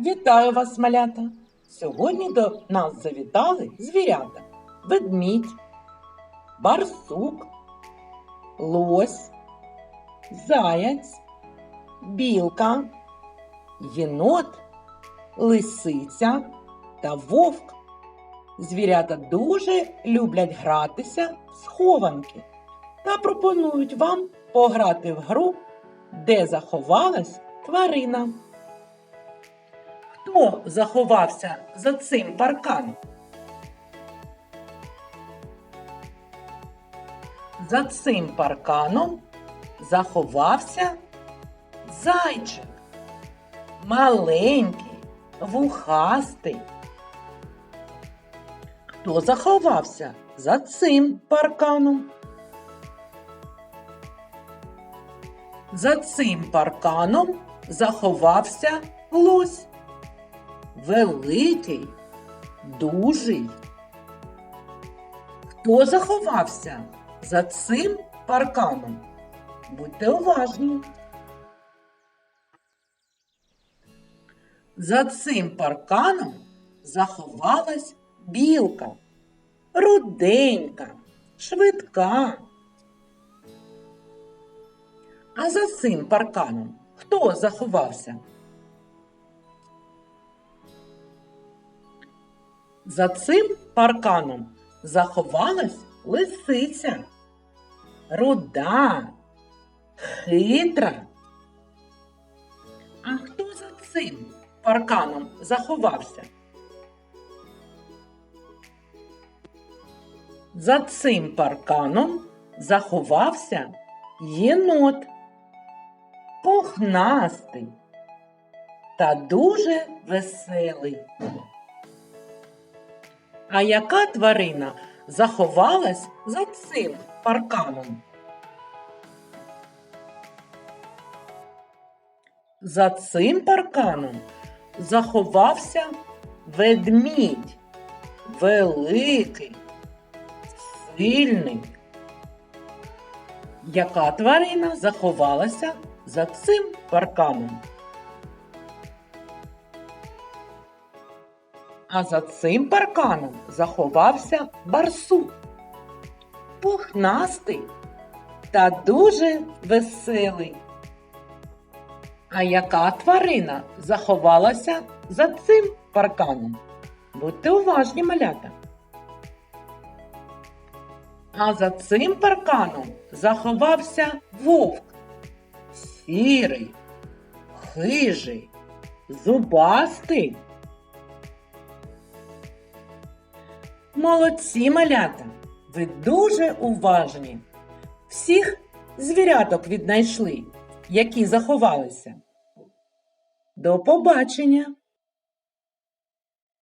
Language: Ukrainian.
Вітаю вас, малята! Сьогодні до нас завітали звірята, ведмідь, барсук, лось, заяць, білка, єнот, лисиця та вовк. Звірята дуже люблять гратися в схованки та пропонують вам пограти в гру, де заховалась тварина. Хто заховався за цим парканом? За цим парканом заховався зайчик. Маленький, вухастий. Хто заховався за цим парканом? За цим парканом заховався лось. Великий, дужий. Хто заховався за цим парканом? Будьте уважні. За цим парканом заховалась білка, руденька, швидка. А за цим парканом хто заховався? За цим парканом заховалась лисиця, руда, хитра. А хто за цим парканом заховався? За цим парканом заховався єнот, пухнастий та дуже веселий. А яка тварина заховалась за цим парканом? За цим парканом заховався ведмідь, великий, сильний. Яка тварина заховалася за цим парканом? А за цим парканом заховався барсук. Пухнастий та дуже веселий. А яка тварина заховалася за цим парканом? Будьте уважні, малята. А за цим парканом заховався вовк. Сірий, хижий, зубастий. Молодці малята! Ви дуже уважні. Всіх звіряток віднайшли, які заховалися. До побачення!